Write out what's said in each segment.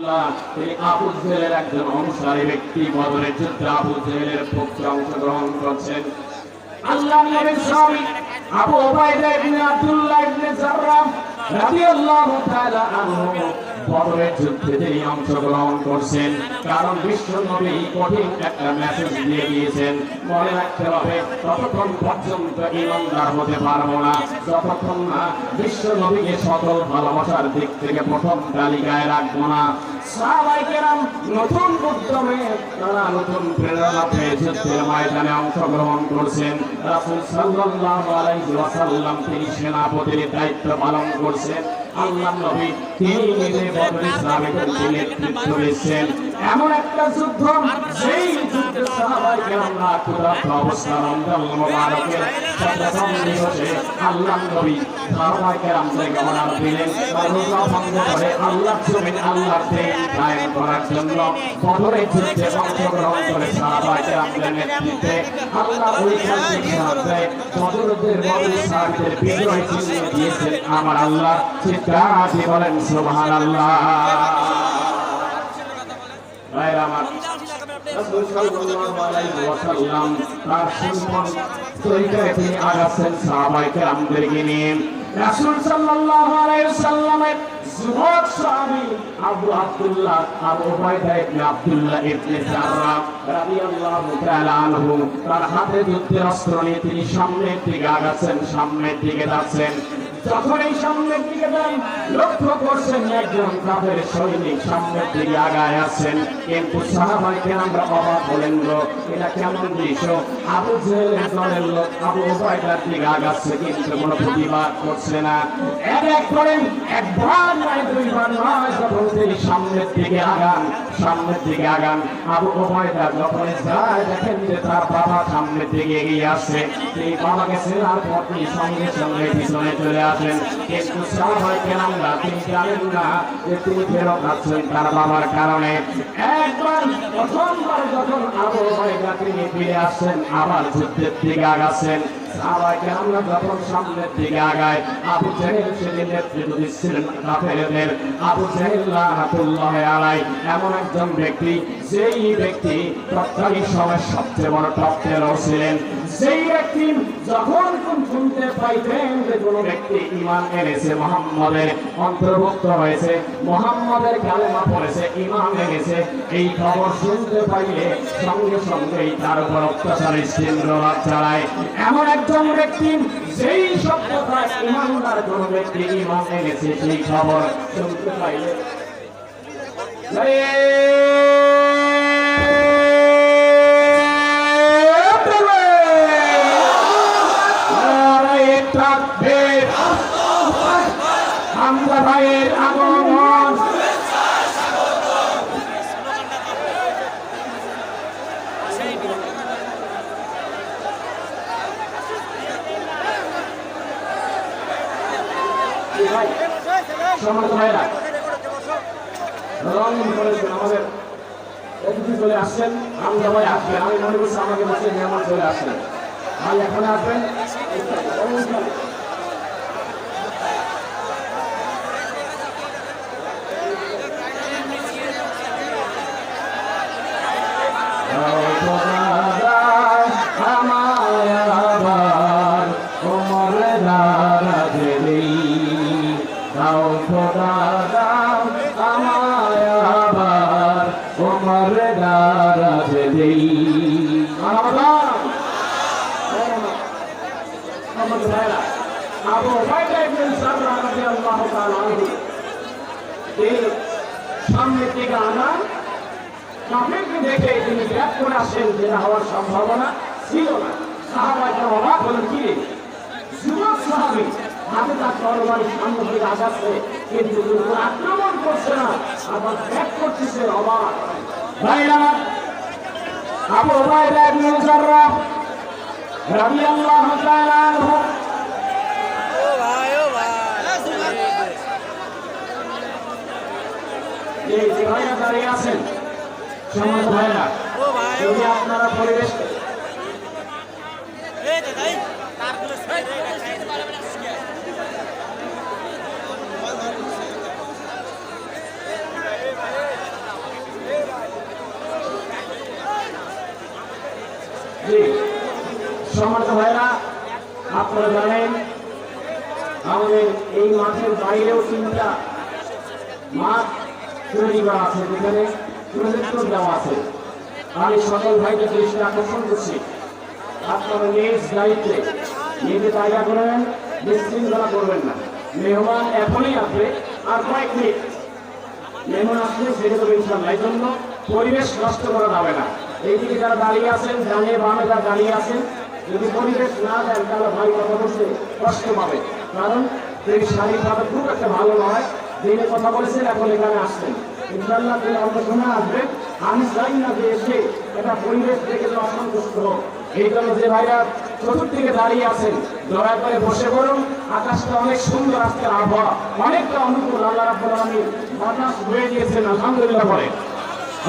আবু জেহেলের একজন অনুসারী ব্যক্তি বদরের যুদ্ধে আবু জেহেলের পক্ষে অংশগ্রহণ করছেন। আল্লাহ নবীর স্বামী আবু বদরের যুদ্ধে তিনি অংশগ্রহণ করছেন। কারণ বিশ্ব নবী কঠিন একটা মেসেজ দিয়ে দিয়েছেন। মনে রাখতে হবে, ততক্ষণ পর্যন্ত ইমানদার হতে পারব না। যতক্ষণ না বিশ্ব নবীকে সকল ভালোবাসার দিক থেকে প্রথম তালিকায় রাখব না। নতুন উদ্যমে, তারা নতুন প্রেরণা পেয়ে যুদ্ধের ময়দানে অংশগ্রহণ করছেন। রাসূল সাল্লাল্লাহু আলাইহি ওয়াসাল্লাম তিনি সেনাপতির দায়িত্ব পালন করছেন। আল্লাহ নবী তিনি নিজে বদর ইসলামের নেতৃত্ব দিচ্ছেন এমন একটা যুদ্ধ সেই যুদ্ধে সাহাবাই কেরামরা ক্ষুধার্ত অবস্থা রমজান আল্লাহ নবী। সাহাবাই কেরামদেরকে অর্ডার দিলেন রোজা ভঙ্গ করে আল্লাহ জমিন আল্লাহর দিন কায়েম করার জন্য যুদ্ধে করে সাহাবাই নেতৃত্বে আল্লাহ ওই কাজের সাহায্যে বদরদের বদর সাহাবিদের বিজয় চিহ্ন দিয়েছেন আমার আল্লাহ। দিয়ে বলেন ভাইরা আমার তার সুন্নাত তরিকায় তিনি আগাচ্ছেন কেরামদেরকে নিয়ে রাসূল সাল্লাল্লাহু আলাইহি ওয়াসাল্লামের যুবক সাহাবী আবু আব্দুল্লাহ আবু উবাইদা ইবনে আব্দুল্লাহ ইবনে জাররাহ রাদিয়াল্লাহু তাআলা আনহু তার হাতে যুদ্ধের অস্ত্র নিয়ে তিনি সামনের দিকে আগাচ্ছেন সামনের দিকে যাচ্ছেন। যখন এই সামনের দিকে যান, লক্ষ্য করছেন একজন কাফের সৈনিক সামনের দিকে আগায় আসছেন। কিন্তু সাহাবাইকে আমরা অবাক হলেন এটা কেমন দৃশ্য? আবু জেহেলের দলের লোক আবু উবাইদার দিকে আগাচ্ছে, কিন্তু কোনো প্রতিবাদ করছে না। এক এক করেন একবার নয় দুইবার নয় সামনের দিকে আগান, সামনের দিকে আগান। আবু উবাইদা যখন যায়, দেখেন যে তার বাবা সামনের দিকে এগিয়ে আসছে। তিনি বাবাকে পর তিনি সঙ্গে সঙ্গে পিছনে চলে আসেন। কিন্তু সাহাবাই কেরামরা তিনি জানেন না যে তিনি ফেরত আসছেন তার বাবার কারণে। একবার, প্রথমবার যখন আবু উবাইদা তিনি ফিরে আসছেন, আবার যুদ্ধের দিকে আগাচ্ছেন। এমন একজন ব্যক্তি ব্যক্তি তৎকালীন সবচেয়ে বড় ছিলেন। সেই ব্যক্তি যখন শুনতে পাইতেন যে কোন ব্যক্তি ইমান এনেছে, মোহাম্মদের অন্তর্ভুক্ত হয়েছে, মোহাম্মদের কালেমা পড়েছে ইমান এনেছে, এই খবর শুনতে পাইলে সঙ্গে সঙ্গেই তার উপর অত্যাচারের সিন্দ্রবাদ চালায়। এমন একজন ব্যক্তি সেই সভ্যতা ইমানদার কোন ব্যক্তি ইমান এনেছে সেই খবর শুনতে পাইলে। হামজা ভাইয়ের সমাজ ভাইরা রঙিন করেছেন আমাদের অতিথি চলে আসছেন, আমি ভাই আসবেন আমি মনে করছি আমাকে বসে মেহমান চলে আসবেন আমি এখন আসবেন? আবু উবাইদা ইবনে সাররা রাদিয়াল্লাহু তাআলা আনহু। তিনি সামনের দিকে আনান কাফেরকে দেখে তিনি ব্যাক করে আসেন, যেটা সম্ভাবনা ছিল না। সাহাবাইকে অবাক হলেন, কি? যুবক সাহাবি হাতে তার তরবারি সামনে দিকে আগাচ্ছে, কিন্তু আক্রমণ করছে না। আবার ব্যাক করতেছে অবাক। ভাইরা, আবু উবাইদা ইবনে সাররা রাদিয়াল্লাহু তাআলা আনহু। এই যে ভাইরা দাঁড়িয়ে আছেন, সমাজ ভাইরা, যদি আপনারা পরিবেশ সম্মানিত ভাইরা আপনারা জানেন, আমাদের এই মাঠের বাইরেও তিনটা মাঠ তৈরি করা আছে। যেখানে দেওয়া আছে। আমি সকল ভাইকে দৃষ্টি আকর্ষণ করছি। আপনারা নিজ দায়িত্বে নিজে জায়গা করবেন করবেন না। মেহমান এখনই আসবে, আর কয়েক মিনিট। মেহমান আসলে সেটা তো ইনশাল্লাহ এই জন্য পরিবেশ নষ্ট করা যাবে না। এইদিকে যারা দাঁড়িয়ে আছেন ডানে বামে যারা দাঁড়িয়ে আছেন, যদি পরিবেশ না দেন, তাহলে ভাই কথা বলতে কষ্ট পাবে। কারণ এই শারীরিকভাবে খুব একটা ভালো নয় দিনে কথা বলেছেন এখন এখানে আসছেন। ইনশাল্লাহ তিনি সময় আসবেন আমি চাই না যে এসে একটা পরিবেশ দেখে যে অসন্তুষ্ট হোক। এই জন্য যে ভাইরা চতুর্দিকে দাঁড়িয়ে আছেন, দয়া করে বসে পড়ুন। আকাশটা অনেক সুন্দর আজকের আবহাওয়া। অনেকটা অনুকূল, আল্লাহ রাব্বুল আলামিন বাতাস বয়ে দিয়েছেন, আলহামদুলিল্লাহ পরে।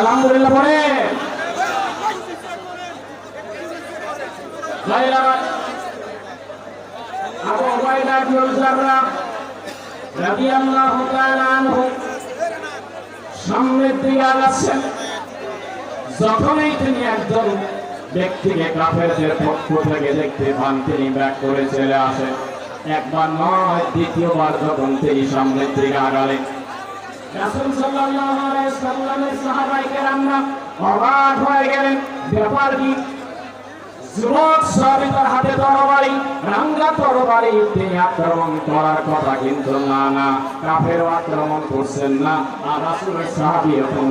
আলহামদুলিল্লাহ পরে। ভাইরা আবু উবাইদা ইবনে জাররাহ রাদিয়াল্লাহু তাআলা যখনই তিনি একজন ব্যক্তিকে কাফেরদের পক্ষ থেকে দেখতে পান, তিনি ব্যাক করে চলে আসেন। একবার নয়, দ্বিতীয়বার যখন তিনি সামনের দিকে আগালেন। রাসূল সাল্লাল্লাহু আলাইহি সাল্লামের সাহাবায়ে কেরামরা অবাক হয়ে ব্যাপার কি? যুবক সাহাবী তার হাতে তরবারি, রাঙ্গা তরবারি তিনি আক্রমণ করার কথা কিন্তু না না। কাফের আক্রমণ করছেন না, আর রাসূলের সাহাবী এখন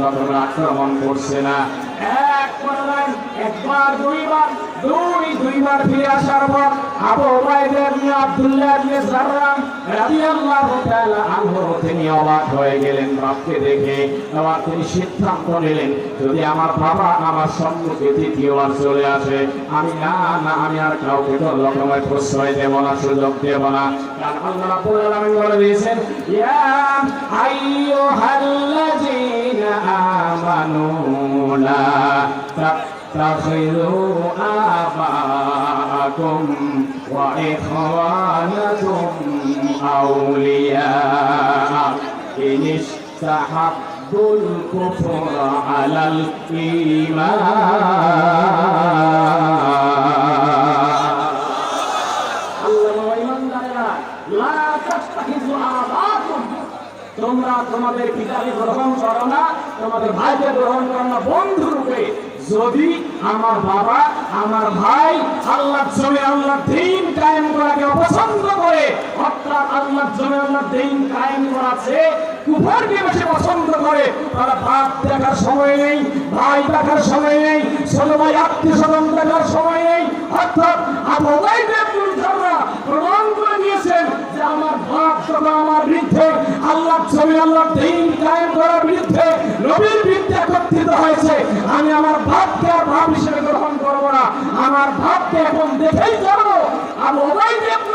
আক্রমণ করছে না। এক একবার, দুইবার, দুই, দুইবার ফিরে আসার পর আবু ওবায়দা ইবনে আব্দুল্লাহ ইবনে আনহু তিনি অবাক হয়ে গেলেন বাপকে দেখে আবার তিনি সিদ্ধান্ত নিলেন যদি আমার বাবা আমার সম্মুখে দ্বিতীয়বার চলে আসে আমি না না আমি আর কাউকে তো রকমের প্রশ্রয় দেব না সুযোগ দেব না কারণ আল্লাহ রাব্বুল আলামিন বলে দিয়েছেন ইয়া আইয়ুহাল্লাযীনা আমানু লা تتخذوا آباءكم وإخوانكم أولياء إن استحبوا الكفر على الإيمان তোমরা তোমাদের পিতাকে গ্রহণ করো না তোমাদের ভাইকে গ্রহণ করো না বন্ধু রূপে যদি আমার বাবা আমার ভাই আল্লাহ জমে আল্লাহ দিন কায়েম করাকে অপছন্দ করে অর্থাৎ আল্লাহ জমে আল্লাহ দিন কায়েম করাছে কুফারকে বেশি পছন্দ করে, তারা ভাত দেখার সময় নেই, ভাই দেখার সময় নেই, ছোট ভাই, আত্মীয় স্বজন দেখার সময় নেই, অর্থাৎ আবু ওয়াইদ ইবনুল জাররাহ প্রমাণ করে দিয়েছেন যে আমার ভাত সদা আমার বিরুদ্ধে আল্লাহ ছবি আল্লাহ দিন কায়েম করার বিরুদ্ধে নবীর বিরুদ্ধে একত্রিত হয়েছে। আমি আমার ভাবকে আর ভাব হিসেবে গ্রহণ করব না। আমার ভাবকে এখন দেখেই করব ইবনুল জাররাহ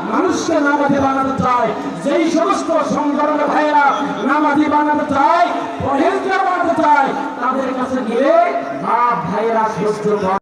মানুষকে নামাজি বানাতে চায়। যেই সমস্ত সংগঠনের ভাইয়েরা নামাজি বানাতে চায় পরেজগার বানাতে চায়, তাদের কাছে গিয়ে মা ভাইয়েরা করে